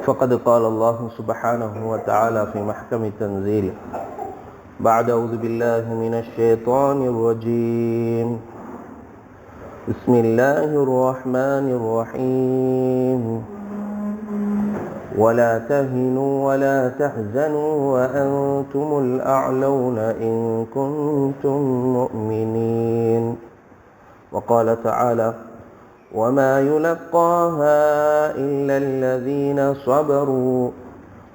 فقد قال الله سبحانه وتعالى في محكم التنزيل بعد أعوذ بالله من الشيطان الرجيم. بسم الله الرحمن الرحيم. ولا تهنوا ولا تحزنوا وأنتم الأعلون إن كنتم مؤمنين. وقال تعالى وما يلقاها إلا الذين صبروا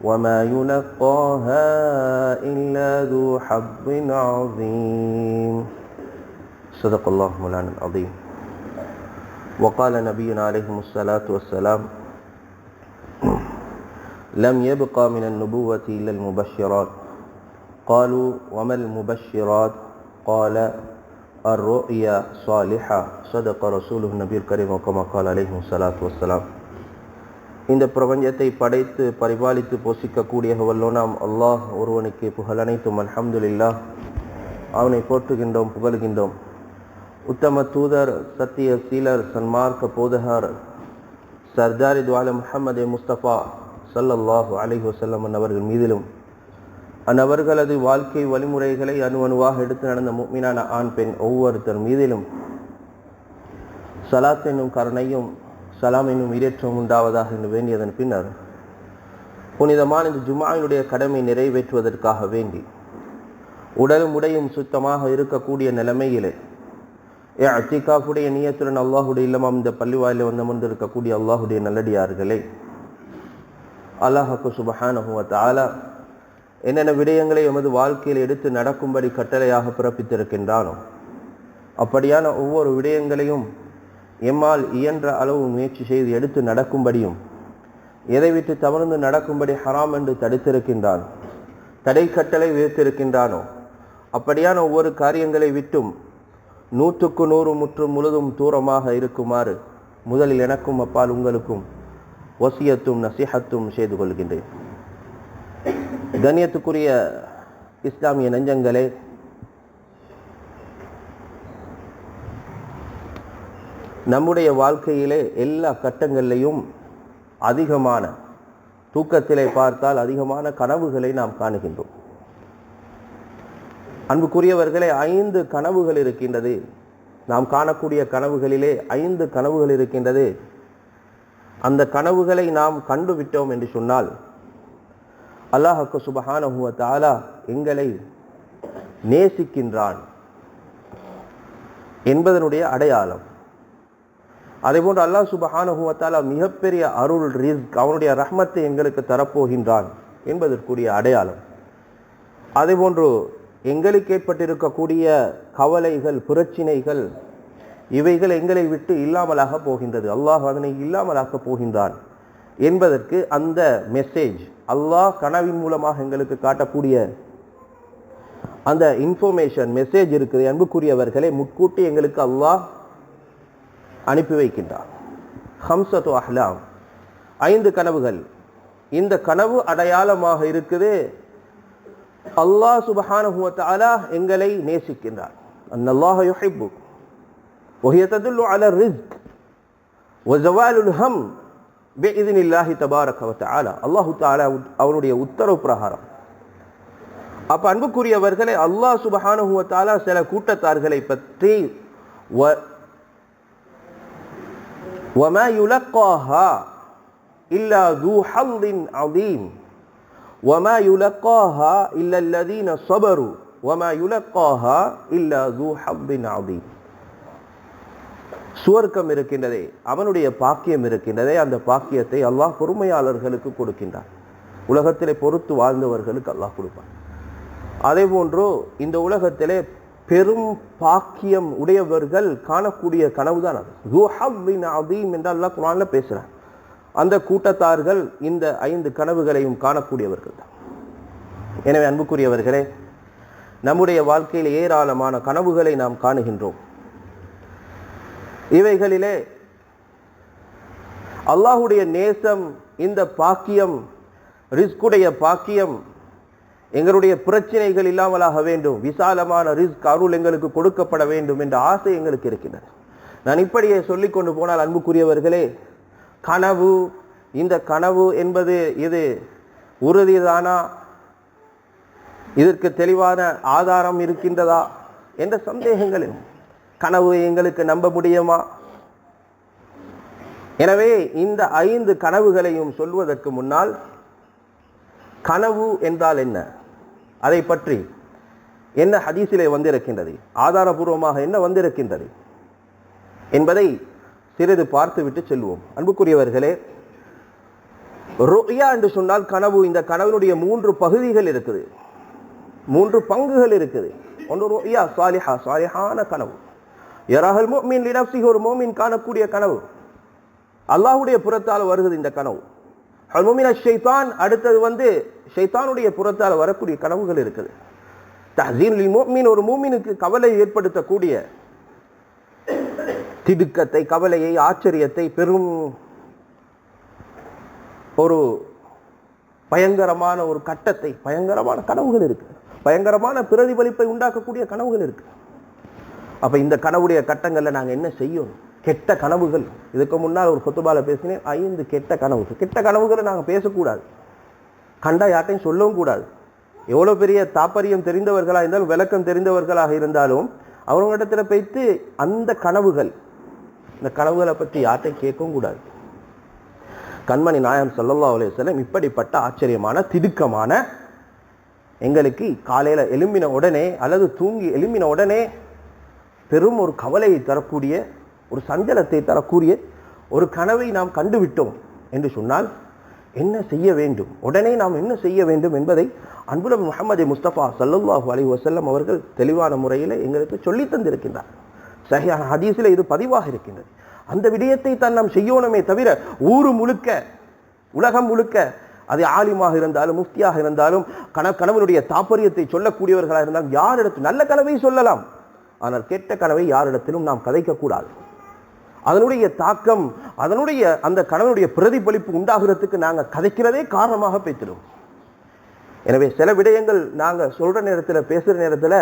وما يلقاها إلا ذو حظ عظيم. صدق الله مولانا العظيم. وقال نبينا عليه الصلاة والسلام لم يبقى من النبوة إلا المبشرات. قالوا وما المبشرات؟ قال الرؤيا صالحة صدق رسوله النبي الكريم وكما قال عليه الصلاة والسلام இந்த பிரபஞ்சத்தை படைத்து பரிபாலித்து போஷிக்கக்கூடிய வல்லோனாம் அல்லாஹ் ஒருவனுக்கு புகழ் அனைத்தும் அல்ஹம்துலில்லா அவனை போற்றுகின்றோம் புகழ்கின்றோம் உத்தம தூதர் சத்திய சீலர் சன்மார்க்க போதகர் சர்தாரி துவால முஹம்மது முஸ்தபா சல்லல்லாஹு அலைஹி வசல்லம் அவர்கள் மீதிலும் அந்நபர்களது வாழ்க்கை வழிமுறைகளை அணு அணுவாக எடுத்து நடந்த மீனான ஆண் பெண் ஒவ்வொருத்தர் மீதிலும் சலாத் என்னும் கருணையும் சலாம் என்னும் இரேற்றம் உண்டாவதாக என்று வேண்டியதன் பின்னர் புனிதமான இந்த ஜுமாவினுடைய கடமை நிறைவேற்றுவதற்காக வேண்டி உடலும் உடையும் சுத்தமாக இருக்கக்கூடிய நிலைமையிலே ஏ அத்திகாஃபுடைய நீயத்துடன் அல்லாஹுடைய இல்லமாம் இந்த பள்ளிவாயில வந்து அமர்ந்திருக்கக்கூடிய அல்லாஹுடைய நல்லடியார்களே. அல்லாஹாக்கு சுபஹானஹுவ தாலா என்னென்ன விடயங்களை எமது வாழ்க்கையில் எடுத்து நடக்கும்படி கட்டளையாக பிறப்பித்திருக்கின்றானோ அப்படியான ஒவ்வொரு விடயங்களையும் எம்மால் இயன்ற அளவு முயற்சி செய்து எடுத்து நடக்கும்படியும் எதை விட்டு தவறுந்து நடக்கும்படி ஹராம் என்று தடுத்திருக்கின்றான் தடை கட்டளை விதித்திருக்கின்றானோ அப்படியான ஒவ்வொரு காரியங்களை விட்டும் நூற்றுக்கு நூறு முற்றும் முழுதும் தூரமாக இருக்குமாறு முதலில் எனக்கும் அப்பால் உங்களுக்கும் ஒசியத்தும் நசிஹத்தும் செய்து கொள்கின்றேன். கண்ணியத்துக்குரிய இஸ்லாமிய நெஞ்சங்களே நம்முடைய வாழ்க்கையிலே எல்லா கட்டங்களிலையும் அதிகமான தூக்கத்திலே பார்த்தால் அதிகமான கனவுகளை நாம் காணுகின்றோம். அன்புக்குரியவர்களே ஐந்து கனவுகள் இருக்கின்றது. நாம் காணக்கூடிய கனவுகளிலே ஐந்து கனவுகள் இருக்கின்றது. அந்த கனவுகளை நாம் கண்டுவிட்டோம் என்று சொன்னால் அல்லாஹக்கு சுபஹானஹுவ தாலா எங்களை நேசிக்கின்றான் என்பதனுடைய அடையாளம். அதே போன்று அல்லாஹ் சுபஹானஹுவ தாலா மிகப்பெரிய அருள் ரிஸ்க் அவனுடைய ரஹ்மத்தை எங்களுக்கு தரப்போகின்றான் என்பதற்குரிய அடையாளம். அதே போன்று எங்களுக்கு ஏற்பட்டிருக்கக்கூடிய கவலைகள் பிரச்சினைகள் இவைகள் எங்களை விட்டு இல்லாமலாக போகின்றது. அல்லாஹ் அதனை இல்லாமலாக போகின்றான். என்பதற்கு அந்த மெசேஜ் அல்லாஹ் கனவின் மூலமாக எங்களுக்கு காட்டக்கூடிய அந்த இன்ஃபர்மேஷன் மெசேஜ் இருக்குது. அன்புக்குரியவர்களை முட்கூட்டி எங்களுக்கு அல்லாஹ் அனுப்பி வைக்கின்றார். ஹம்சத்து அஹ்லாம். ஐந்து கனவுகள். இந்த கனவு அடையாளமாக இருக்குது. அல்லாஹ் சுபஹானுவத்தாலா எங்களை நேசிக்கின்றார். அந்த அல்லாஹ் யுஹிப்பு. ஒஹியத்ததுல்லு அல ரிஸ்க். ஒ ஜவாலுல் بإذن الله تبارك وتعالى الله تعالى அவனுடைய உத்தரவு பிரகாரம் அப்ப அன்புக்குரியவர்களை அல்லாஹ் சுபஹானுவ தாலா சில கூட்டத்தார்களை பற்றி وما يلقاها إلا ذو حظ عظيم وما يلقاها إلا الذين صبروا وما يلقاها إلا ذو حظ عظيم சுவர்க்கம் இருக்கின்றதே அவனுடைய பாக்கியம் இருக்கின்றதே அந்த பாக்கியத்தை அல்லாஹ் பொறுமையாளர்களுக்கு கொடுக்கின்றான். உலகத்திலே பொறுத்து வாழ்ந்தவர்களுக்கு அல்லாஹ் கொடுப்பான். அதே போன்று இந்த உலகத்திலே பெரும் பாக்கியம் உடையவர்கள் காணக்கூடிய கனவு தான் அது என்று அல்லாஹ் குரானில் பேசுகிறார் அந்த கூட்டத்தார்கள் இந்த ஐந்து கனவுகளையும் காணக்கூடியவர்கள் தான். எனவே அன்புக்குரியவர்களே நம்முடைய வாழ்க்கையில் ஏராளமான கனவுகளை நாம் காணுகின்றோம். இவைகளிலே அல்லாஹுடைய நேசம் இந்த பாக்கியம் ரிஸ்குடைய பாக்கியம் எங்களுடைய பிரச்சனைகள் இல்லாமலாக வேண்டும். விசாலமான ரிஸ்க் அருள் எங்களுக்கு கொடுக்கப்பட வேண்டும் என்ற ஆசை எங்களுக்கு இருக்கிறது நான் இப்படியே சொல்லிக் கொண்டு போனால் அன்புக்குரியவர்களே கனவு இந்த கனவு என்பது இது உறுதிதானா? இதற்கு தெளிவான ஆதாரம் இருக்கின்றதா? என்ற சந்தேகங்கள் கனவு எங்களுக்கு நம்ப முடியுமா? எனவே இந்த ஐந்து கனவுகளையும் சொல்வதற்கு முன்னால் கனவு என்றால் என்ன? அதை பற்றி என்ன ஹதீஸிலே வந்திருக்கின்றது? ஆதாரபூர்வமாக என்ன வந்திருக்கின்றது? என்பதை சிறிது பார்த்துவிட்டு செல்வோம். அன்புக்குரியவர்களே ரொய்யா என்று சொன்னால் கனவு. இந்த கனவினுடைய மூன்று பகுதிகள் இருக்குது. மூன்று பங்குகள் இருக்குது. ஒன்று ருயா சாலிஹா. சாலிஹான கனவு. யராஹல் மோமீன் லினப்சிஹி ஒரு மோமீன் காணக்கூடிய கனவு. அல்லாஹ்வுடைய புறத்தால் வருகிறது இந்த கனவு. அல்முமின ஷைத்தான் அடுத்தது வந்து ஷைத்தானுடைய புறத்தால் வரக்கூடிய கனவுகள் இருக்குது. தஹீன் மோமீன் ஒரு மோமீனுக்கு கவலை ஏற்படுத்தக்கூடிய திடுக்கத்தை கவலையை ஆச்சரியத்தை பெரும் ஒரு பயங்கரமான ஒரு கட்டத்தை பயங்கரமான கனவுகள் இருக்கு பயங்கரமான பிரதிபலிப்பை உண்டாக்கக்கூடிய கனவுகள் இருக்கு அப்போ இந்த கனவுடைய கட்டங்களில் நாங்கள் என்ன செய்யணும்? கெட்ட கனவுகள். இதுக்கு முன்னால் ஒரு கொத்துபால பேசினேன். ஐந்து கெட்ட கனவுகள். கெட்ட கனவுகளை நாங்கள் பேசக்கூடாது. கண்டா யார்ட்டையும் சொல்லவும் கூடாது. எவ்வளோ பெரிய தாப்பரியம் தெரிந்தவர்களாக இருந்தாலும் விளக்கம் தெரிந்தவர்களாக இருந்தாலும் அவங்களிடத்துல போய்த்து அந்த கனவுகள். இந்த கனவுகளை பற்றி யார்ட்டையும் கேட்கவும் கூடாது. கண்மணி நாயம் சல்லல்லா அலையம் இப்படிப்பட்ட ஆச்சரியமான திடுக்கமான எங்களுக்கு காலையில் எழும்பின உடனே அல்லது தூங்கி எழும்பின உடனே பெரும் ஒரு கவலையை தரக்கூடிய ஒரு சஞ்சலத்தை தரக்கூடிய ஒரு கனவை நாம் கண்டுவிட்டோம் என்று சொன்னால் என்ன செய்ய வேண்டும்? உடனே நாம் என்ன செய்ய வேண்டும் என்பதை அன்புலம் முகமது முஸ்தபா சல்லல்லாஹு அலி வசல்லம் அவர்கள் தெளிவான முறையில் எங்களுக்கு சொல்லித் தந்திருக்கின்றார். சரியான ஹதீஸில் இது பதிவாக இருக்கின்றது. அந்த விடயத்தை தான் நாம் செய்யணுமே தவிர ஊர் முழுக்க உலகம் முழுக்க அது ஆலிமாக இருந்தாலும் முஃப்தியாக இருந்தாலும் கன கணவனுடைய தாப்பரியத்தை சொல்லக்கூடியவர்களாக இருந்தாலும் யாரிடத்தில் நல்ல கனவை சொல்லலாம். ஆனால் கெட்ட கனவை யாரிடத்திலும் நாம் கதைக்கக்கூடாது. அதனுடைய தாக்கம் அதனுடைய அந்த கணவனுடைய பிரதிபலிப்பு உண்டாகிறதுக்கு நாங்கள் கதைக்கிறதே காரணமாக பேசிடும் எனவே சில விடயங்கள் நாங்கள் சொல்ற நேரத்தில் பேசுகிற நேரத்தில்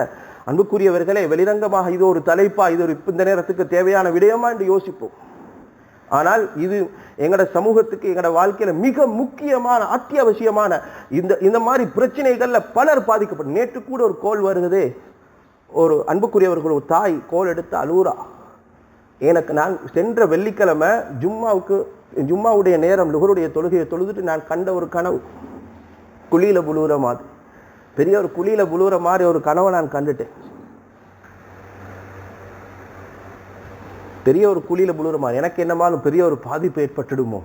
அன்புக்குரியவர்களே வெளிரங்கமாக இது ஒரு தலைப்பா இது ஒரு இந்த நேரத்துக்கு தேவையான விடயமா என்று யோசிப்போம். ஆனால் இது எங்களோட சமூகத்துக்கு எங்களோட வாழ்க்கையில மிக முக்கியமான அத்தியாவசியமான இந்த இந்த மாதிரி பிரச்சனைகள்ல பலர் பாதிக்கப்படும். நேற்று கூட ஒரு கோல் வருகிறதே ஒரு அன்புக்குரியவர்கள் ஒரு தாய் கோல் எடுத்து அழுவுறா. எனக்கு நான் சென்ற வெள்ளிக்கிழமை ஜும்மாவுக்கு ஜும்மாவுடைய நேரம் லுகருடைய தொழுகையை தொழுதுட்டு நான் கண்ட ஒரு கனவு. குழியில புழுகிற மாதிரி. பெரிய ஒரு குழியில் புழுகிற மாதிரி ஒரு கனவை நான் கண்டுட்டேன். பெரிய ஒரு குழியில புழுகிற மாதிரி. எனக்கு என்னமாலும் பெரிய ஒரு பாதிப்பு ஏற்பட்டுடுமோ?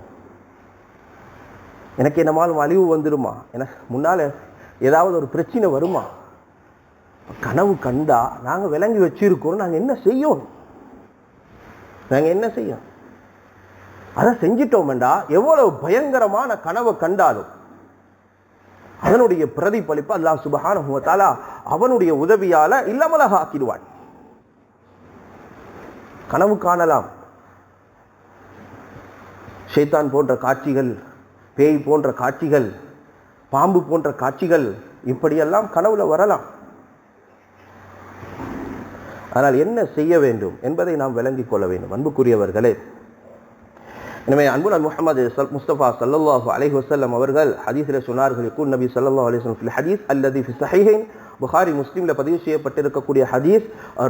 எனக்கு என்னமாலும் அழிவு வந்துடுமா? எனக்கு முன்னால் ஏதாவது ஒரு பிரச்சனை வருமா? கனவு கண்டா நாங்க விளங்கி வச்சிருக்கோம் நாங்க என்ன செய்யணும்? நாங்க என்ன செய்யணும்? அதை செஞ்சிட்டோம்டா எவ்வளவு பயங்கரமான கனவை கண்டாலும் அதனுடைய பிரதிபலிப்பு அல்லாஹ் சுபஹான அவனுடைய உதவியால இல்லாமலாக ஆக்கிடுவான். கனவு காணலாம். ஷைத்தான் போன்ற காட்சிகள் பேய் போன்ற காட்சிகள் பாம்பு போன்ற காட்சிகள் இப்படியெல்லாம் கனவுல வரலாம். ஆனால் என்ன செய்ய வேண்டும் என்பதை நாம் விளங்கிக் கொள்ள வேண்டும். அன்புக்குரியவர்களே எனவே அன்புடன் முகமது முஸ்தபா சல்லல்லாஹு அலைஹி வசல்லம் அவர்கள் ஹதீஸில் சொன்னார்கள் யக்கூன் நபி சல்லா அலிஸ்லம் ஹதீஸ் அல்லது ஃபி புகாரி முஸ்லீமில் பதிவு செய்யப்பட்டிருக்கக்கூடிய ஹதீஸ்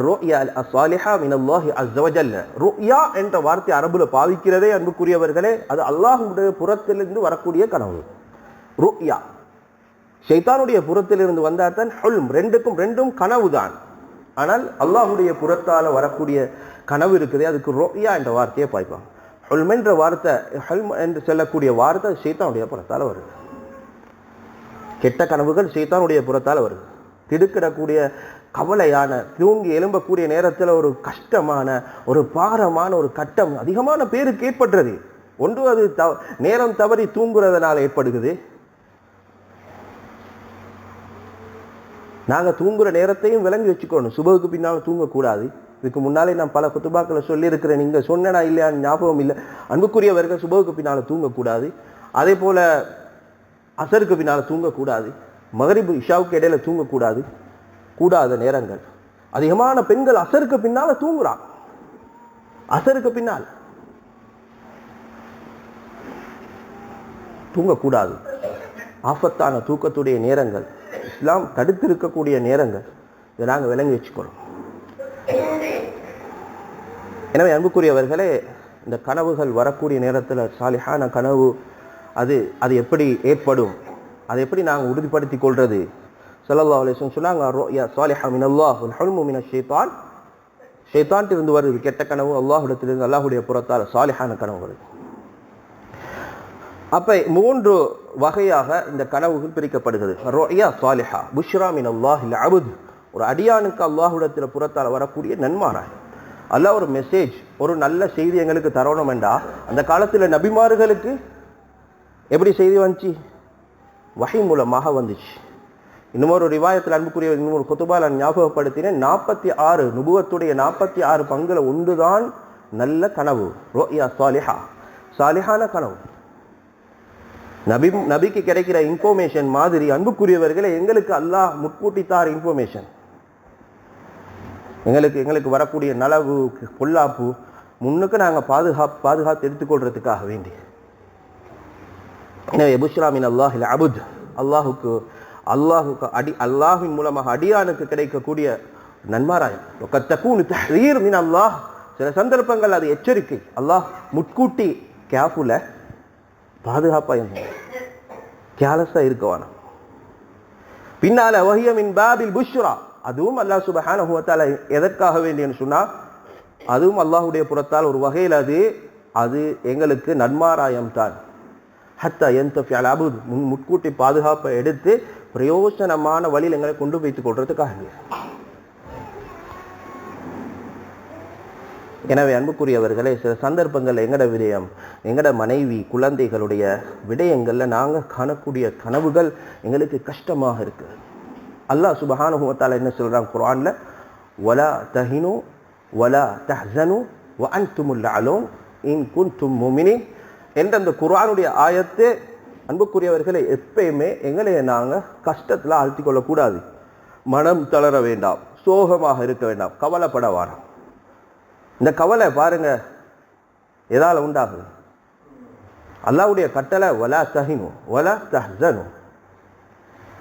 ருயா அஸ்ஸாலிஹா மினல்லாஹி அஸ்ஸ வஜல்ல ருயா என்ற வார்த்தை அரபுல பாவிக்கிறதே அன்புக்குரியவர்களே அது அல்லாஹுடைய புறத்திலிருந்து வரக்கூடிய கனவு. ரோயா ஷைத்தானுடைய புறத்திலிருந்து வந்தால் தான் ஹொல்ம் ரெண்டுக்கும் ரெண்டும் கனவுதான். ஆனால் அல்லாஹுடைய புறத்தால வரக்கூடிய கனவு இருக்குது அதுக்கு ரோயா என்ற வார்த்தையை பாய்ப்பாங்க. ஹொல்மென்ற வார்த்தை ஹெல்ம என்று சொல்லக்கூடிய வார்த்தை சீத்தானுடைய புறத்தால் வருது. கெட்ட கனவுகள் சீத்தானுடைய புறத்தால் வருது. திடுக்கிடக்கூடிய கவலையான தூங்கி எழும்பக்கூடிய நேரத்தில் ஒரு கஷ்டமான ஒரு பாரமான ஒரு கட்டம் அதிகமான பேருக்கு ஏற்படுறது. ஒன்று அது தவ- நேரம் தவறி தூங்குறதுனால ஏற்படுகிறது. நாங்க தூங்குற நேரத்தையும் விளங்கி வச்சுக்கணும். சுபகுக்கு பின்னால் தூங்கக்கூடாது. இதுக்கு முன்னாலே நான் பல குத்துபாக்களை சொல்லியிருக்கிறேன். நீங்க சொன்னனா இல்லையா ஞாபகம் இல்லை. அன்புக்குரியவர்கள் சுபகுக்கு பின்னால தூங்கக்கூடாது. அதே போல அசருக்கு பின்னால தூங்கக்கூடாது. மகரிபு இஷாவுக்கு இடையில தூங்கக்கூடாது. கூடாத நேரங்கள். அதிகமான பெண்கள் அசருக்கு பின்னால தூங்குறான் அசருக்கு பின்னால் தூங்கக்கூடாது. ஆபத்தான தூக்கத்துடைய நேரங்கள். இஸ்லாம் தடுத்திருக்கக்கூடிய நேரங்கள். இதை நாங்கள் விளங்கி வச்சுக்கிறோம் எனவே அன்புக்குரியவர்களே இந்த கனவுகள் வரக்கூடிய நேரத்தில் சாலிஹான கனவு அது அது எப்படி ஏற்படும்? அதை எப்படி நாங்கள் உறுதிப்படுத்தி கொள்வது சொல்லல்லா சொன்னாங்க "அர்-ரு'யா சாலிஹா மினல்லாஹ் வல் ஹுல்மு இருந்து வருது. கெட்ட கனவு அல்லாஹ்விடத்திலிருந்து அல்லாஹுடைய புறத்தால் சாலிஹான கனவு வருது அப்போ மூன்று வகையாக இந்த கனவுகள் பிரிக்கப்படுகிறது. ரோயா சாலிஹா புஷ்ரா மின் இல்லை அபுத் ஒரு அடியானுக்கு அல்லாஹுடத்தில் புறத்தால் வரக்கூடிய நன்மாராய். அல்லாஹ் ஒரு மெசேஜ் ஒரு நல்ல செய்தி எங்களுக்கு தரணும் என்றா அந்த காலத்தில் நபிமார்களுக்கு எப்படி செய்தி வந்துச்சு? வகை மூலமாக வந்துச்சு. இன்னமொரு ரிவாயத்தில் அன்புக்குரிய இன்னொரு குத்துபால் நான் ஞாபகப்படுத்தினேன். நாற்பத்தி ஆறு நுபுவத்துடைய நாற்பத்தி ஆறு பங்குல ஒன்றுதான் நல்ல கனவு. ரோயா சாலிஹா. சாலிஹான கனவு. நபி நபிக்கு கிடைக்கிற இன்ஃபர்மேஷன் மாதிரி அன்புக்குரியவர்களை எங்களுக்கு அல்லாஹ் முட்கூட்டி தார் இன்ஃபர்மேஷன் எங்களுக்கு எங்களுக்கு வரக்கூடிய நலவு பொல்லாப்பு முன்னுக்கு நாங்கள் பாதுகாப்பு பாதுகாத்து எடுத்துக்கொள்றதுக்காக வேண்டி. எனவே அல்லாஹ் அபுத். அல்லாஹுக்கு அல்லாஹுக்கு அடி அல்லாஹின் மூலமாக அடியானுக்கு கிடைக்கக்கூடிய நன்மாராயம். ஒக்கத்தக்கூனு தஹ்ரீர் மின் அல்லாஹ். சில சந்தர்ப்பங்கள் அது எச்சரிக்கை. அல்லாஹ் முட்கூட்டி கேஃபுல பாதுகாப்பா இருந்தோம் கேலஸாக இருக்க வேணாம். பின்னால வஹியமின் பாபில் புஷ்ரா. அதுவும் அல்லாஹ் சுபஹான வ எதற்காக வேண்டியன்னு சொன்னா அதுவும் அல்லாஹுடைய புறத்தால் ஒரு வகையில் அது அது எங்களுக்கு நன்மாராயம் தான். ஹத்தா எந்த அபுத். முன் முட்கூட்டி பாதுகாப்பை எடுத்து பிரயோசனமான வழியில் எங்களை கொண்டு வைத்துக் கொள்றதுக்காக எனவே அன்புக்குரியவர்களே சில சந்தர்ப்பங்கள் எங்கட விடயம் எங்கட மனைவி குழந்தைகளுடைய விடயங்களில் நாங்கள் காணக்கூடிய கனவுகள் எங்களுக்கு கஷ்டமாக இருக்குது அல்லாஹ் சுபஹானஹு என்ன சொல்கிறான் குரானில் ஒலா தஹினு ஒலா தஹனு வ அன்துமுல்ல அலோன் இன் குன்தும் முமினி என்ற அந்த குரானுடைய ஆயத்து அன்புக்குரியவர்களை எப்பயுமே எங்களை நாங்கள் கஷ்டத்தில் ஆழ்த்தி கொள்ளக்கூடாது. மனம் தளர வேண்டாம் சோகமாக இருக்க வேண்டாம் கவலைப்பட வேண்டாம். இந்த கவலை பாருங்க. எதால் உண்டாகுது? அல்லாவுடைய கட்டளை ஒலா சஹினும் ஒலா சஹனும்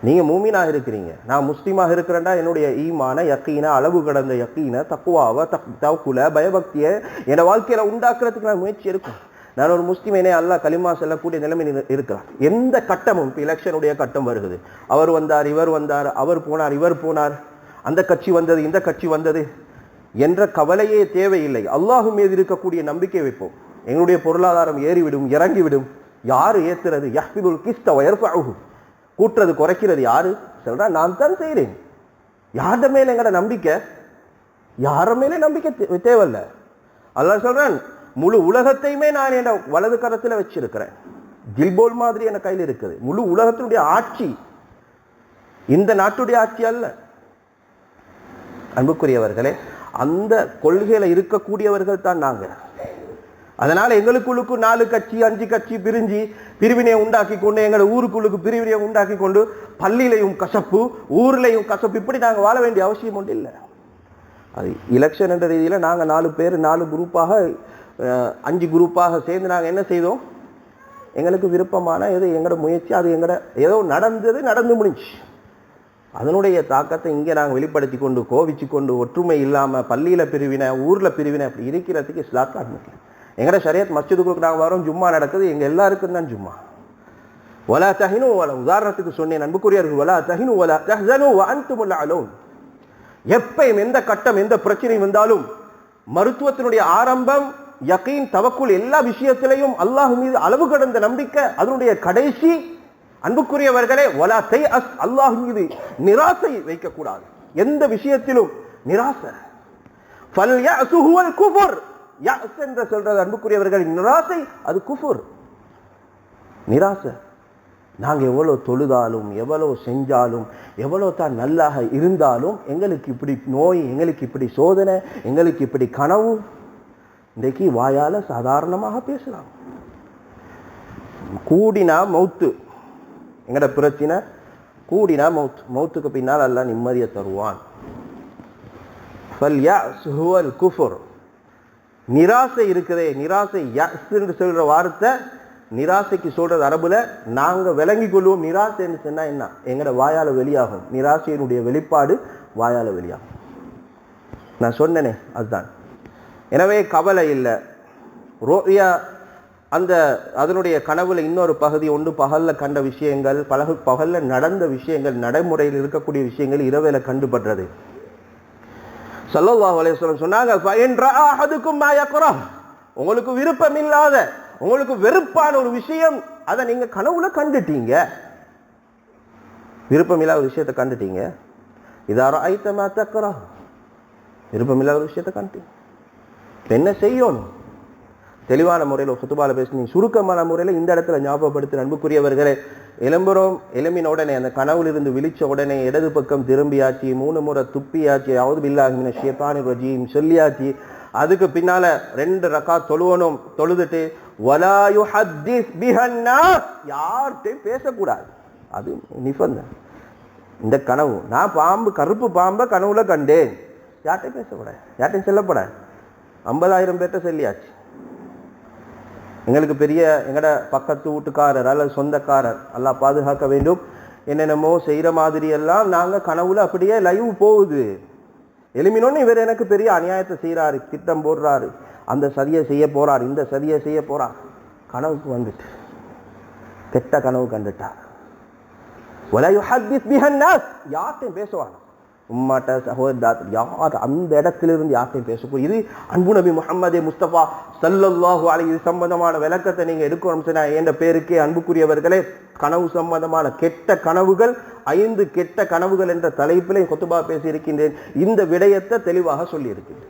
நீங்கள் மூமினாக இருக்கிறீங்க. நான் முஸ்லீமாக இருக்கிறேன்டா என்னுடைய ஈமான யக்கீன அளவு கடந்த யக்கீன தக்குவாவை தக் தவக்குல பயபக்தியை என் வாழ்க்கையில் உண்டாக்குறதுக்கு நான் முயற்சி இருக்கும் நான் ஒரு முஸ்லீம் அல்லா அல்லாஹ் கலிமா செல்லக்கூடிய நிலைமை இருக்கிறார். எந்த கட்டமும் இப்போ எலெக்ஷனுடைய கட்டம் வருகிறது அவர் வந்தார் இவர் வந்தார் அவர் போனார் இவர் போனார். அந்த கட்சி வந்தது இந்த கட்சி வந்தது. என்ற கவலையே தேவையில்லை. அல்லாஹு மீது இருக்கக்கூடிய நம்பிக்கை வைப்போம். எங்களுடைய பொருளாதாரம் ஏறிவிடும் இறங்கிவிடும். யாரு ஏத்துறது? யஹ்பிதுல் கிஸ்த வயர்ஃபஅஹு. கூட்டுறது குறைக்கிறது யாரு? சொல்றா நான் தான் செய்கிறேன் யார்ட மேல எங்கட நம்பிக்கை? யார மேலே நம்பிக்கை தேவையில்ல. அல்லாஹ் சொல்றான் முழு உலகத்தையுமே நான் என் வலது கரத்துல வச்சிருக்கிறேன். கில்போல் மாதிரி என் கையில் இருக்குது. முழு உலகத்தினுடைய ஆட்சி இந்த நாட்டுடைய ஆட்சி அல்ல. அன்புக்குரியவர்களே அந்த கொள்கையில் இருக்கக்கூடியவர்கள் தான் நாங்கள் அதனால் எங்களுக்குள்ளுக்கு நாலு கட்சி அஞ்சு கட்சி பிரிஞ்சு பிரிவினையை உண்டாக்கி கொண்டு எங்களை ஊருக்குள்ளுக்கு பிரிவினையை உண்டாக்கி கொண்டு பள்ளியிலையும் கசப்பு ஊர்லேயும் கசப்பு இப்படி நாங்கள் வாழ வேண்டிய அவசியம் ஒன்று இல்லை. அது எலெக்ஷன் என்ற ரீதியில் நாங்கள் நாலு பேர் நாலு குரூப்பாக அஞ்சு குரூப்பாக சேர்ந்து நாங்கள் என்ன செய்தோம்? எங்களுக்கு விருப்பமான ஏதோ எங்களோட முயற்சி அது எங்களோட ஏதோ நடந்தது நடந்து முடிஞ்சு. அதனுடைய தாக்கத்தை இங்கே நாங்கள் வெளிப்படுத்தி கொண்டு கோவிச்சு கொண்டு ஒற்றுமை இல்லாம பள்ளியில பிரிவினை ஊர்ல பிரிவினை அப்படி இருக்கிறதுக்கு இஸ்லாத்தை அனுமதிக்கல எங்கட ஷரியத் மஸ்ஜிதுக்கு நாங்கள் வரோம் ஜும்மா நடக்குது எங்க எல்லாருக்கும் தான் ஜும்மா. ஒலா தஹினு வல உதாரணத்துக்கு சொன்னேன் அன்புக்குரியவர்கள் ஒலா தஹினு வலா தஹனு வ அன்துமுல் அலோன் எப்பயும் எந்த கட்டம் எந்த பிரச்சனை வந்தாலும் மருத்துவத்தினுடைய ஆரம்பம் யக்கீன் தவக்குள் எல்லா விஷயத்திலையும் அல்லாஹ் மீது அளவு கடந்த நம்பிக்கை அதனுடைய கடைசி அன்புக்குரியவர்களே வலா தை அஸ் அல்லாஹ் மீது நிராசை வைக்கக்கூடாது. எந்த விஷயத்திலும் நிராசை. ஃபல்யஅசு ஹுவல் என்று சொல்றது அன்புக்குரியவர்கள் நிராசை அது குஃபுர். நிராசை. நாங்க எவ்வளவு தொழுதாலும் எவ்வளவு செஞ்சாலும் எவ்வளோ தான் நல்லாக இருந்தாலும் எங்களுக்கு இப்படி நோய் எங்களுக்கு இப்படி சோதனை எங்களுக்கு இப்படி கனவு இன்றைக்கு வாயால சாதாரணமாக பேசலாம். கூடினா மௌத்து எங்கட பிரச்சனை கூடினா மௌத் மௌத்துக்கு பின்னால் அல்ல நிம்மதியை தருவான். ஃபல்யா சுஹுவல் குஃபுர். நிராசை இருக்குதே நிராசை என்று சொல்கிற வார்த்தை நிராசைக்கு சொல்கிறது அரபில் நாங்கள் விளங்கி கொள்வோம் நிராசைன்னு சொன்னால் என்ன? எங்களோட வாயால் வெளியாகும். நிராசையினுடைய வெளிப்பாடு வாயால் வெளியாகும். நான் சொன்னேனே அதுதான். எனவே கவலை இல்லை. ரோயா அந்த அதனுடைய கனவுல இன்னொரு பகுதி ஒன்று பகல்ல கண்ட விஷயங்கள் பலகு பகல்ல நடந்த விஷயங்கள் நடைமுறையில் இருக்கக்கூடிய விஷயங்கள் இரவேல கண்டுபடுறது. சல்லல்லாஹு அலைஹி சொன்னாங்க உங்களுக்கு விருப்பம் இல்லாத உங்களுக்கு வெறுப்பான ஒரு விஷயம் அதை நீங்க கனவுல கண்டுட்டீங்க. விருப்பம் இல்லாத ஒரு விஷயத்தை கண்டுட்டீங்க. இதாரோ ஐத்தமா தக்கரா விருப்பம் இல்லாத ஒரு விஷயத்தை கண்டுட்டீங்க. என்ன செய்யணும்? தெளிவான முறையில் சுத்துபால பேசி சுருக்கமான முறையில் இந்த இடத்துல ஞாபகப்படுத்தி அன்புக்குரியவர்களே. எலும்புறோம் எலும்பின உடனே அந்த கனவுலிருந்து விழிச்ச உடனே இடது பக்கம் திரும்பியாச்சு மூணு முறை துப்பியாச்சு அவது பில்லாகின ஷேபானு ரஜீம் சொல்லியாச்சு. அதுக்கு பின்னால ரெண்டு ரக்கா தொழுவனும் தொழுதுட்டு வலாயு ஹத்திஸ் பிஹன்னா யார்கிட்டையும் பேசக்கூடாது. அது நிபந்தனை இந்த கனவு நான் பாம்பு கருப்பு பாம்பை கனவுல கண்டேன். யார்கிட்டையும் பேசக்கூடாது. யார்கிட்டையும் செல்லப்படாது ஐம்பதாயிரம் பேர்கிட்ட சொல்லியாச்சு. எங்களுக்கு பெரிய எங்களோட பக்கத்து வீட்டுக்காரர் அல்லது சொந்தக்காரர் எல்லாம் பாதுகாக்க வேண்டும். என்னென்னமோ செய்கிற மாதிரி எல்லாம் நாங்கள் கனவுல அப்படியே லைவ் போகுது. எலுமினோன்னு இவர் எனக்கு பெரிய அநியாயத்தை செய்கிறாரு திட்டம் போடுறாரு. அந்த சரியை செய்ய போகிறார் இந்த சரியை செய்ய போகிறார் கனவுக்கு வந்துட்டு. கெட்ட கனவு கண்டுட்டார். யார்கிட்டையும் பேசுவானா? உம்மாட்ட சகோதர யார் அந்த இடத்திலிருந்து யார்கிட்டையும் பேசக்கூடும் இது அன்பு நபி முகமது முஸ்தபா சல்லல்லாஹு அலை இது சம்பந்தமான விளக்கத்தை நீங்க எடுக்கணும் என்ற பேருக்கே அன்புக்குரியவர்களே கனவு சம்பந்தமான கெட்ட கனவுகள் ஐந்து கெட்ட கனவுகள் என்ற தலைப்பிலே கொத்துபா பேசியிருக்கின்றேன். இந்த விடயத்தை தெளிவாக சொல்லியிருக்கின்றேன்.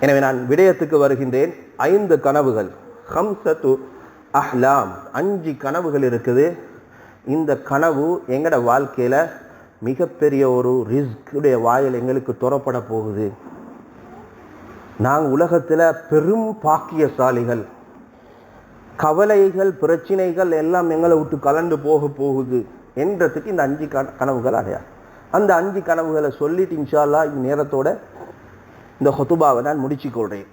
எனவே நான் விடயத்துக்கு வருகின்றேன். ஐந்து கனவுகள். ஹம்சத்து அஹ்லாம். அஞ்சு கனவுகள் இருக்குது. இந்த கனவு எங்கட வாழ்க்கையில மிகப்பெரிய ஒரு ரிஸ்குடைய வாயில் எங்களுக்கு துறப்பட போகுது. நாங்கள் உலகத்துல பெரும் பாக்கியசாலிகள். கவலைகள் பிரச்சனைகள் எல்லாம் எங்களை விட்டு கலந்து போக போகுது என்றதுக்கு இந்த அஞ்சு கன- கனவுகள் அடையா அந்த அஞ்சு கனவுகளை சொல்லிட்டு இன்ஷால்லா இந்நேரத்தோட இந்த ஹொத்துபாவை நான் முடிச்சு கொள்றேன்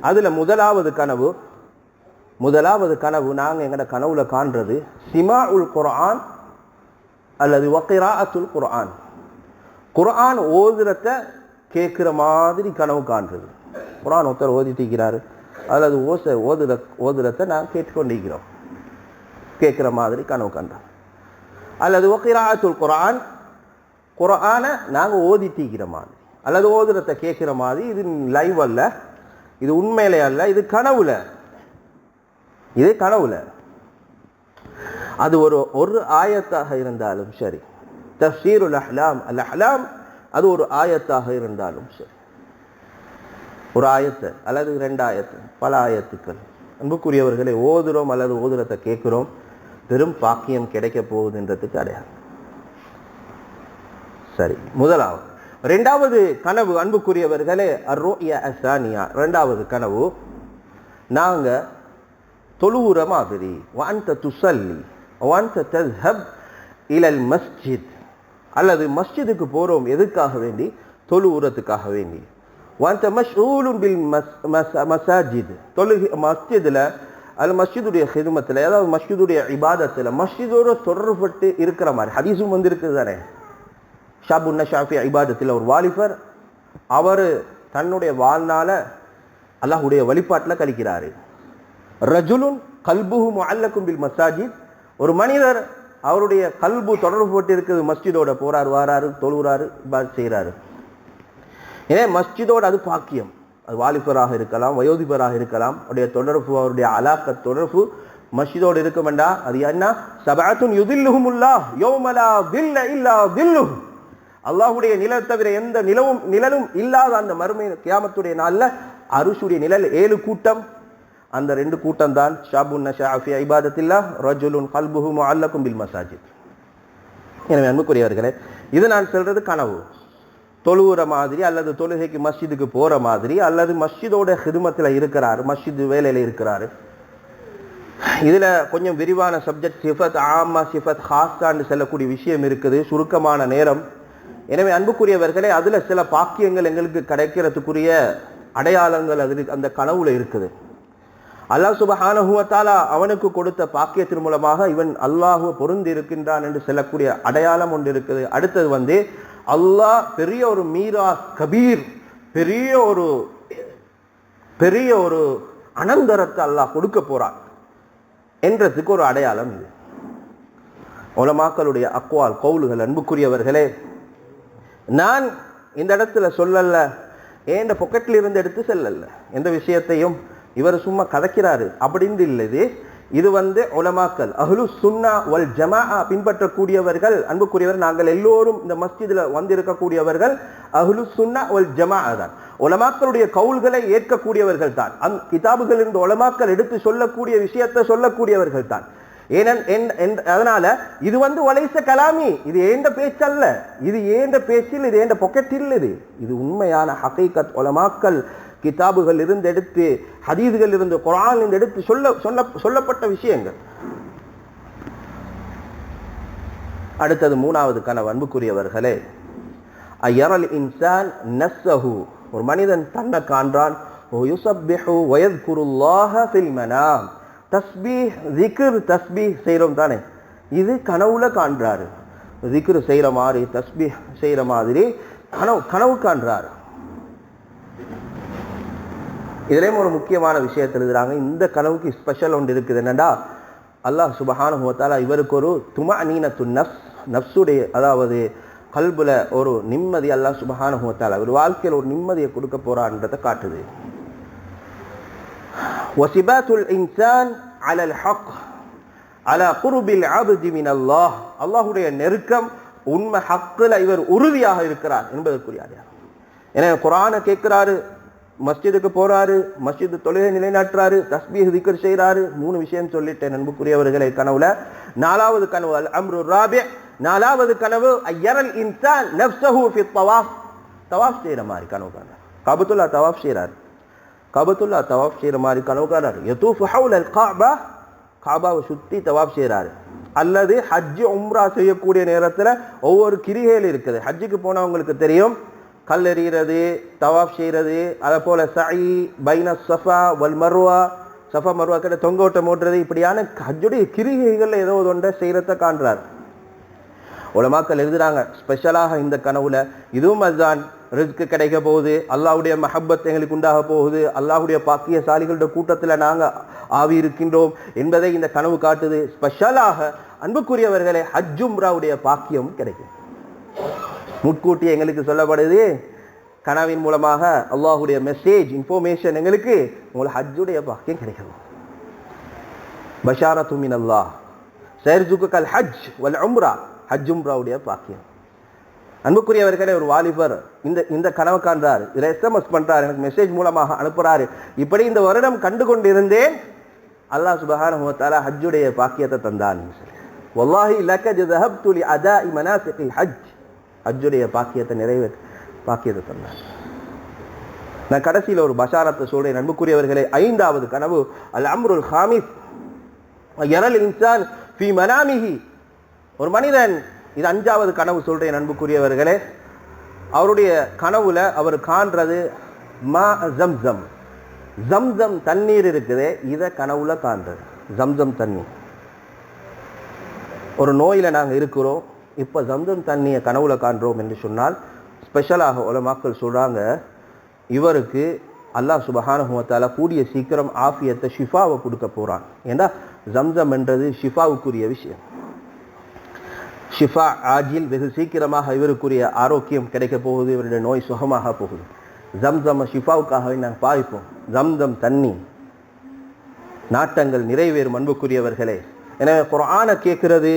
அதுல முதலாவது கனவு முதலாவது கனவு நாங்கள் எங்களோட கனவுல காண்றது சிமா உல் குரான் அல்லது வக்கிராஅத்துல் குரான் குரான் ஓதுறத கேட்குற மாதிரி கனவு காண்றது. குரான் ஒருத்தர் ஓதிட்டிருக்கிறாரு. அல்லது ஓச ஓதுற ஓதுறத நான் கேட்டுக்கொண்டிருக்கிறோம். கேட்குற மாதிரி கனவு கண்டோம் அல்லது ஒக்கிரா அத்துல் குரான் குரானை நாங்கள் ஓதிட்டிருக்கிற மாதிரி. அல்லது ஓதுறத கேட்குற மாதிரி இது லைவ் அல்ல இது உண்மையிலே அல்ல இது கனவுல. இது கனவுல. அது ஒரு ஒரு ஆயத்தாக இருந்தாலும் சரி. தஃசீருல் அஹ்லாம் அல் அஹ்லாம் அது ஒரு ஆயத்தாக இருந்தாலும் சரி. ஒரு ஆயத்து அல்லது ரெண்டு ஆயத்து பல ஆயத்துக்கள். அன்புக்குரியவர்களை ஓதுறோம் அல்லது ஓதுறத்தை கேட்குறோம் பெரும் பாக்கியம் கிடைக்க போகுதுன்றதுக்கு அடையாளம். சரி முதலாவது. ரெண்டாவது கனவு அன்புக்குரியவர்களே அர்ரோய அசானியா. ரெண்டாவது கனவு நாங்க தொழுவுற மாதிரி வாந்த துசல்லி. வாந்த தஸ்ஹப் இலல் மஸ்ஜித் அல்லது மஸ்ஜிதுக்கு போகிறோம் எதுக்காக வேண்டி? தொழுவுறதுக்காக வேண்டி. வாந்த மஷ்ஊலுன் பில் மஸ் மஸ்- மசாஜித் தொழு மஸ்ஜிதில் அது மஸ்ஜிதுடைய ஹிதுமத்தில் அதாவது மஸ்ஜிதுடைய இபாதத்தில் மஸ்ஜிதோட தொடர்பட்டு இருக்கிற மாதிரி. ஹதீஸும் வந்துருக்குது தானே? ஷாபுன்ன ஷாஃபி இபாதத்தில் ஒரு வாலிபர் அவர் தன்னுடைய வாழ்நாள அல்லாஹ்வுடைய வழிபாட்டில் கழிக்கிறாரு. ரஜுலுன் கல்புஹு அல்லக்கும் பில் மசாஜித் ஒரு மனிதர் அவருடைய கல்பு தொடர்பு பட்டு இருக்குது மஸ்ஜிதோட போறார் வாராரு தொழுகிறாரு செய்கிறாரு ஏன்னா மஸ்ஜிதோட அது பாக்கியம். அது வாலிபராக இருக்கலாம் வயோதிபராக இருக்கலாம் அவருடைய தொடர்பு அவருடைய அலாக்க தொடர்பு மஸ்ஜிதோடு இருக்குமெண்டா அது என்ன? சபாத்துன் யுதில்லுஹுமுல்லா யோமலா தில்ல இல்லா தில்லுஹு. அல்லாஹுடைய நிழல் தவிர எந்த நிலவும் நிழலும் இல்லாத அந்த மறுமை கியாமத்துடைய நாளில் அருஷுடைய நிழல் ஏழு கூட்டம் அந்த ரெண்டு கூட்டம் தான் ஷாபுன் ஷாஃபி ஐபாதத்தில்லா ரஜுலுன் கல்புஹு அல்லக்கும் பில் மசாஜித். எனவே அன்புக்குரியவர்களே இது நான் சொல்றது கனவு. தொழுவுற மாதிரி அல்லது தொழுகைக்கு மஸ்ஜிதுக்கு போகிற மாதிரி அல்லது மஸ்ஜிதோட ஹிதுமத்தில் இருக்கிறாரு மஸ்ஜிது வேலையில் இருக்கிறாரு. இதில் கொஞ்சம் விரிவான சப்ஜெக்ட் சிஃபத் ஆமா சிஃபத் ஹாஸ்தான்னு செல்லக்கூடிய விஷயம் இருக்குது சுருக்கமான நேரம். எனவே அன்புக்குரியவர்களே அதில் சில பாக்கியங்கள் எங்களுக்கு கிடைக்கிறதுக்குரிய அடையாளங்கள் அது அந்த கனவுல இருக்குது. அல்லாஹ் சுபஹானஹுவத்தாலா அவனுக்கு கொடுத்த பாக்கியத்தின் மூலமாக இவன் அல்லாஹுவ பொருந்து இருக்கின்றான் என்று சொல்லக்கூடிய அடையாளம் ஒன்று இருக்குது. அடுத்தது வந்து அல்லாஹ் பெரிய ஒரு மீரா கபீர் பெரிய ஒரு பெரிய ஒரு அனந்தரத்தை அல்லாஹ் கொடுக்க போறான் என்றதுக்கு ஒரு அடையாளம் இது. உலமாக்களுடைய அக்வால் கவுலுகள் அன்புக்குரியவர்களே நான் இந்த இடத்துல சொல்லல ஏன் பொக்கெட்ல இருந்து எடுத்து செல்லல எந்த விஷயத்தையும் இவர் சும்மா கதைக்கிறாரு. அப்படின்னு இல்லது. இது வந்து உலமாக்கல் அஹ்லு சுன்னா வல் ஜமா பின்பற்றக்கூடியவர்கள் அன்புக்குரியவர் நாங்கள் எல்லோரும் இந்த மஸ்ஜிதில் வந்திருக்கக்கூடியவர்கள் அஹ்லு சுன்னா வல் ஜமா தான். உலமாக்களுடைய கவுல்களை ஏற்கக்கூடியவர்கள் தான். அந் கிதாபுகள் இருந்த உலமாக்கள் எடுத்து சொல்லக்கூடிய விஷயத்தை சொல்லக்கூடியவர்கள் தான். ஏனன் அதனால இது வந்து ஒலைச கலாமி. இது ஏண்ட பேச்சல்ல? இது ஏண்ட பேச்சில்? இது ஏண்ட பொக்கெட்டில் இது? இது உண்மையான ஹகைகத் உலமாக்கல் கிதாபுகள் இருந்து எடுத்து ஹதீதுகள் இருந்து குரான் இருந்து எடுத்து சொல்ல சொல்ல சொல்லப்பட்ட விஷயங்கள். அடுத்தது மூணாவது கனவு அன்புக்குரியவர்களே. அயரல் இன்சான் நஸ்ஸஹு. ஒரு மனிதன் தன்னை காண்றான். ஓ யுசப்பிஹு வயத்குருல்லாஹ ஃபில் மனாம். தஸ்பீஹ் ஜிக்ர் தஸ்பீஹ் செய்கிறோம் தானே. இது கனவுல காண்றாரு. ஜிக்ர் செய்கிற மாதிரி தஸ்பீஹ் செய்கிற மாதிரி கனவு கனவு காண்றாரு. இதுலேயும் ஒரு முக்கியமான விஷயத்தை எழுதுறாங்க. இந்த கனவுக்கு ஸ்பெஷல் ஒன்று இருக்குது. என்னடா அல்லாஹ் சுபஹான ஹோத்தாலா இவருக்கு ஒரு துமா நீனத்து நஃப் நஃப்ஸுடைய அதாவது கல்புல ஒரு நிம்மதி அல்லாஹ் சுபஹான ஹோத்தாலா ஒரு வாழ்க்கையில் ஒரு நிம்மதியை கொடுக்க போகிறான்றதை காட்டுது. வசிபாத்துல் இன்சான் அலல் ஹக் அலா குருபில் ஆபுஜி மின் அல்லாஹ் அல்லாஹுடைய நெருக்கம் உண்மை ஹக்கில் இவர் உறுதியாக இருக்கிறார் என்பதற்குரிய அடையாளம். எனவே குரானை கேட்கிறாரு மஸ்ஜிதுக்கு போறாரு மஸ்ஜித் தொழுகை நிலைநாட்டுறாரு தஸ்பீஹ் திக்கர் செய்கிறாரு மூணு விஷயம் சொல்லிட்டேன் நண்புக்குரியவர்களை கனவுல. நாலாவது கனவு அல் அம்ரு ராபே. நாலாவது கனவு ஐயரல் இன்சான் நஃப்ஸஹு ஃபி தவாஃப் தவாஃப் செய்கிற மாதிரி கனவு காணார் கபத்துல்லா தவாஃப் செய்கிறார் கபத்துல்லா தவாஃப் செய்கிற மாதிரி கனவு காணார் யதூஃபு ஹவுல அல் காபா. காபாவை சுற்றி தவாஃப் செய்கிறாரு அல்லது ஹஜ் உம்ரா செய்யக்கூடிய நேரத்தில் ஒவ்வொரு கிரிகையில் இருக்குது. ஹஜ்ஜுக்கு போனவங்களுக்கு தெரியும் கல் எறிகிறது தவாஃப் செய்கிறது. அதை போல் சை பைன சஃபா வல் மர்வா. சஃபா மர்வா கிட்ட தொங்கோட்டம் ஓட்டுறது. இப்படியான ஹஜ்ஜுடைய கிரிகைகள் ஏதோ ஒன்றை செய்கிறத காண்றார். உலமாக்கள் எழுதுறாங்க ஸ்பெஷலாக இந்த கனவுல இதுவும் அதுதான். ரிஸ்க்கு கிடைக்க போகுது அல்லாஹுடைய மஹப்பத் எங்களுக்கு உண்டாக போகுது அல்லாஹுடைய பாக்கியசாலிகளுடைய கூட்டத்தில் நாங்கள் ஆவி இருக்கின்றோம் என்பதை இந்த கனவு காட்டுது. ஸ்பெஷலாக அன்புக்குரியவர்களே ஹஜ்ஜும்ராவுடைய பாக்கியம் கிடைக்கும். முட்கூட்டி எங்களுக்கு சொல்லப்படுது. கனவின் மூலமாக அல்லாஹுடைய மெசேஜ் இன்ஃபர்மேஷன் எங்களுக்கு உங்களுக்கு ஹஜ்ஜுடைய பாக்கியம் கிடைக்கும். பஷார துமின் அல்லாஹ் சைர்ஜுக்கு கல் ஹஜ் வல் அம்ரா ஹஜ் உம்ராவுடைய பாக்கியம். அன்புக்குரியவர்களே ஒரு வாலிபர் இந்த இந்த கனவு காண்றார். இதை எஸ்எம்எஸ் பண்றார். எனக்கு மெசேஜ் மூலமாக அனுப்புறாரு. இப்படி இந்த வருடம் கண்டு கொண்டிருந்தேன் அல்லாஹ் சுபஹான ஹஜ்ஜுடைய பாக்கியத்தை தந்தான். சொல்லி வல்லாஹி லக்கஜ் தஹப்துலி அதா இமனாசிகி ஹஜ். ஹஜ்ஜுடைய பாக்கியத்தை நிறைவேற்ற பாக்கியத்தை தந்தார் நான் கடைசியில் ஒரு பஷாரத்தை சொல்றேன். அன்புக்குரியவர்களே ஐந்தாவது கனவு அல் அம்ருல் ஹாமிஸ். எனல் இன்சான் ஃபி மனாமிஹி. ஒரு மனிதன் இது அஞ்சாவது கனவு சொல்றேன் அன்புக்குரியவர்களே. அவருடைய கனவுல அவர் காண்றது மா ஜம்சம். ஜம்சம் தண்ணீர் இருக்குதே இதை கனவுல காண்றது. ஜம்சம் தண்ணி ஒரு நோயில் நாங்கள் இருக்கிறோம். இப்ப ஜம்தம் தண்ணியை கனவுல காண்றோம் என்று சொன்னால் ஸ்பெஷலாக உலமாக்கள் சொல்றாங்க இவருக்கு அல்லாஹ் சுபஹானுவத்தால கூடிய சீக்கிரம் ஆஃபியத்தை ஷிஃபாவை கொடுக்க போறான். ஏன்னா ஜம்சம் என்றது ஷிஃபாவுக்குரிய விஷயம். ஷிஃபா ஆஜில் வெகு சீக்கிரமாக இவருக்குரிய ஆரோக்கியம் கிடைக்க போகுது இவருடைய நோய் சுகமாக போகுது. ஜம்சம் ஷிஃபாவுக்காகவே நாங்கள் பாவிப்போம். ஜம்சம் தண்ணி நாட்டங்கள் நிறைவேறும் அன்புக்குரியவர்களே. எனவே குரானை கேட்கிறது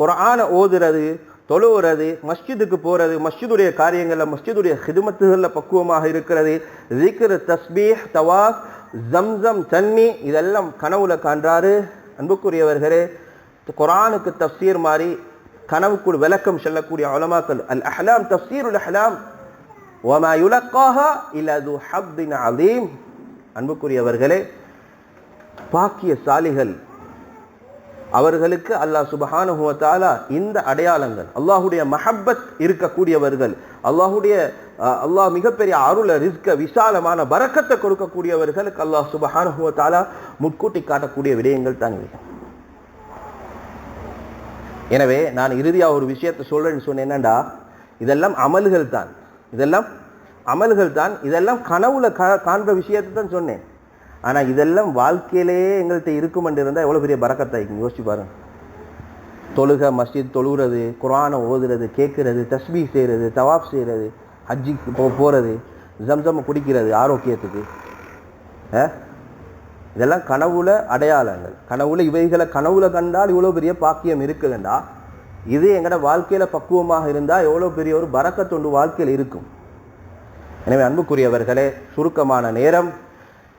குரானை ஓதுறது தொழுவுறது மஸ்ஜிதுக்கு போகிறது மஸ்ஜிதுடைய காரியங்களில் மஸ்ஜிதுடைய ஹிதுமத்துகளில் பக்குவமாக இருக்கிறது. ஜிக்ரு தஸ்பீஹ் தவாஸ் ஜம்சம் தண்ணி இதெல்லாம் கனவுல காண்றாரு. அன்புக்குரியவர்களே குரானுக்கு தப்சீர் மாதிரி கனவுக்குள் விளக்கம் செல்லக்கூடிய உலமாக்கள் அல் அஹ்லாம் தப்சீர் உல் அஹ்லாம் ஒமா யுலக்காக இல்லது ஹப்தின் அதீம் அன்புக்குரியவர்களே பாக்கிய சாலிகள் அவர்களுக்கு அல்லாஹ் சுபஹானஹு இந்த அடையாளங்கள் அல்லாஹுடைய மஹப்பத் இருக்கக்கூடியவர்கள் அல்லாஹுடைய அஹ், அல்லாஹ் மிகப்பெரிய அருள ரிஸ்க விசாலமான வரக்கத்தை கொடுக்கக்கூடியவர்களுக்கு அல்லாஹ் சுபஹானஹு முட்கூட்டி காட்டக்கூடிய விடயங்கள் தான் இவை. எனவே நான் இறுதியா ஒரு விஷயத்தை சொல்கிறேன்னு சொன்னேன் என்னண்டா? இதெல்லாம் அமல்கள் தான். இதெல்லாம் அமல்கள் தான். இதெல்லாம் கனவுல கா- காண்ற விஷயத்தை தான் சொன்னேன். ஆனால் இதெல்லாம் வாழ்க்கையிலேயே எங்கள்கிட்ட இருக்கும் இருந்தால் எவ்வளோ பெரிய பறக்கத்தாய்க்கும் யோசிச்சு பாருங்க. தொழுக மஸ்ஜித் தொழுகிறது குரானை ஓதுறது கேட்குறது தஸ்பீ செய்கிறது தவாப் செய்கிறது ஹஜ்ஜிக்கு போ போகிறது ஜம்சம் குடிக்கிறது ஆரோக்கியத்துக்கு. ஆ? இதெல்லாம் கனவுல அடையாளங்கள். கனவுல இவைகளை கனவுல கண்டால் இவ்வளோ பெரிய பாக்கியம் இருக்குதுண்டா? இது எங்களோட வாழ்க்கையில் பக்குவமாக இருந்தால் எவ்வளோ பெரிய ஒரு பறக்கத்தொண்டு வாழ்க்கையில் இருக்கும். எனவே அன்புக்குரியவர்களே சுருக்கமான நேரம்.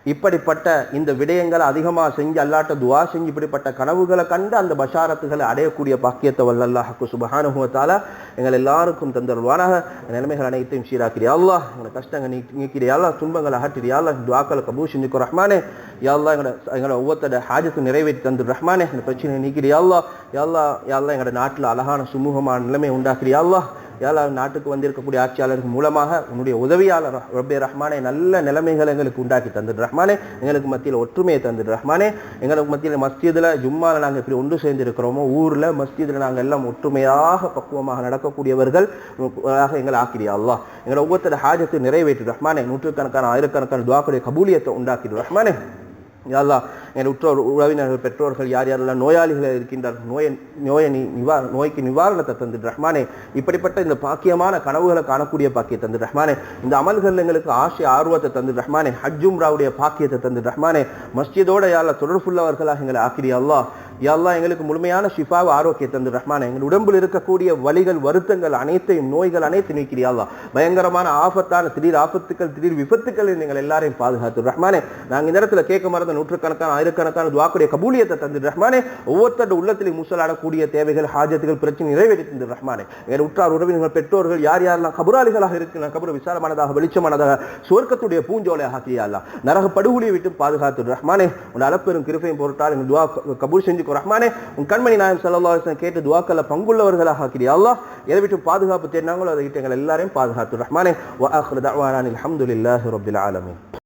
இப்படிப்பட்ட இந்த விடயங்களை அதிகமா செஞ்சு அல்லாட்ட துவா செஞ்சு இப்படிப்பட்ட கனவுகளை கண்டு அந்த பஷாரத்துகளை அடையக்கூடிய பாக்கியத்தை வல்லல்லாஹுக்கு சுபஹானுகுவத்தால எங்கள் எல்லாருக்கும் தந்தருவானாக நிலைமைகள் அனைத்தையும் சீராக்கிறியா அல்லாஹ். எங்களை கஷ்டங்கள் நீ நீக்கிறியா துன்பங்களை அகற்றிறியா துவாக்களை கபூ செஞ்சுக்கோ ரஹ்மானே. யா எங்களோட எங்களோட ஒவ்வொருத்தோட ஹாஜத்தை நிறைவேற்றி தந்துரு ரஹ்மானே. இந்த பிரச்சனை நீக்கிறியா அல்லாஹ். யா அல்லாஹ் எங்களோட நாட்டில் அழகான சுமூகமான நிலைமை உண்டாக்குறியா அல்லாஹ். யாழ் நாட்டுக்கு வந்திருக்கக்கூடிய ஆட்சியாளர்கள் மூலமாக உன்னுடைய உதவியாளர் ரபே ரஹ்மானே நல்ல நிலைமைகளை எங்களுக்கு உண்டாக்கி தந்துடு. ரஹ்மானே எங்களுக்கு மத்தியில் ஒற்றுமையை தந்துடு. ரஹ்மானே எங்களுக்கு மத்தியில் மஸ்ஜிதில் ஜும்மால நாங்கள் இப்படி ஒன்று சேர்ந்து இருக்கிறோமோ ஊரில் மஸ்ஜிதில் நாங்கள் எல்லாம் ஒற்றுமையாக பக்குவமாக நடக்கக்கூடியவர்கள் எங்களை ஆக்கிறியா அல்லா எங்களை ஒவ்வொருத்தர ஹாஜத்தை நிறைவேற்றி ரஹ்மானே நூற்றுக்கணக்கான ஆயிரக்கணக்கான துவாக்குடைய கபூலியத்தை உண்டாக்கிடு. ரஹ்மானே யாழ்லா என் உற்றோர் உறவினர்கள் பெற்றோர்கள் யார் யாரெல்லாம் நோயாளிகள் இருக்கின்றார்கள் நோயை நோயை நீ நோய்க்கு நிவாரணத்தை தந்து ரஹ்மானே. இப்படிப்பட்ட இந்த பாக்கியமான கனவுகளை காணக்கூடிய பாக்கியத்தை தந்து ரஹ்மானே. இந்த அமல்கள் எங்களுக்கு ஆசை ஆர்வத்தை தந்து ரஹ்மானே. ஹஜ்ஜும்ராவுடைய பாக்கியத்தை தந்து ரஹ்மானே. மஸ்ஜிதோட யாழ்லா தொடர்புள்ளவர்களாக எங்களை ஆக்கிரியா அல்லா எல்லாம் எங்களுக்கு முழுமையான ஷிஃபாவை ஆரோக்கிய தந்து ரஹ்மான எங்கள் உடம்பில் இருக்கக்கூடிய வலிகள் வருத்தங்கள் அனைத்தையும் நோய்கள் அனைத்து நீக்கிறியா பயங்கரமான ஆபத்தான திடீர் ஆபத்துக்கள் திடீர் விபத்துக்கள் நீங்கள் எல்லாரையும் பாதுகாத்து ரஹ்மானே நாங்க இந்த இடத்துல கேட்க மறந்த நூற்றுக்கணக்கான ஆயிரக்கணக்கான துவாக்குடைய கபூலியத்தை தந்து ரஹ்மானே ஒவ்வொருத்தருடைய உள்ளத்திலையும் முசலாடக்கூடிய தேவைகள் ஹாஜத்துகள் பிரச்சனை நிறைவேற்றி தந்து ரஹ்மானே. எங்கள் உற்றார் உறவினர்கள் பெற்றோர்கள் யார் யாரெல்லாம் கபுராளிகளாக இருக்கிற கபுர விசாலமானதாக வெளிச்சமானதாக சுவர்க்கத்துடைய பூஞ்சோலை ஆக்கியா நரக படுகொலியை விட்டு பாதுகாத்து ரஹ்மானே உன் அளப்பெரும் கிருப்பையும் பொருட்டால் எங்கள் துவா க- செஞ்சு செஞ்சுக்கோ ரஹ்மானே உன் கண்மணி நாயம் சல்லா கேட்டு துவாக்கல்ல பங்குள்ளவர்களாக ஆக்கிறியா அல்லா எதை விட்டு பாதுகாப்பு தேடினாங்களோ அதை விட்டு எங்களை எல்லாரையும் பாதுகாத்து. ரஹ்மானே வ ஆஹிரு தஅவானா அல்ஹம்துலில்லாஹி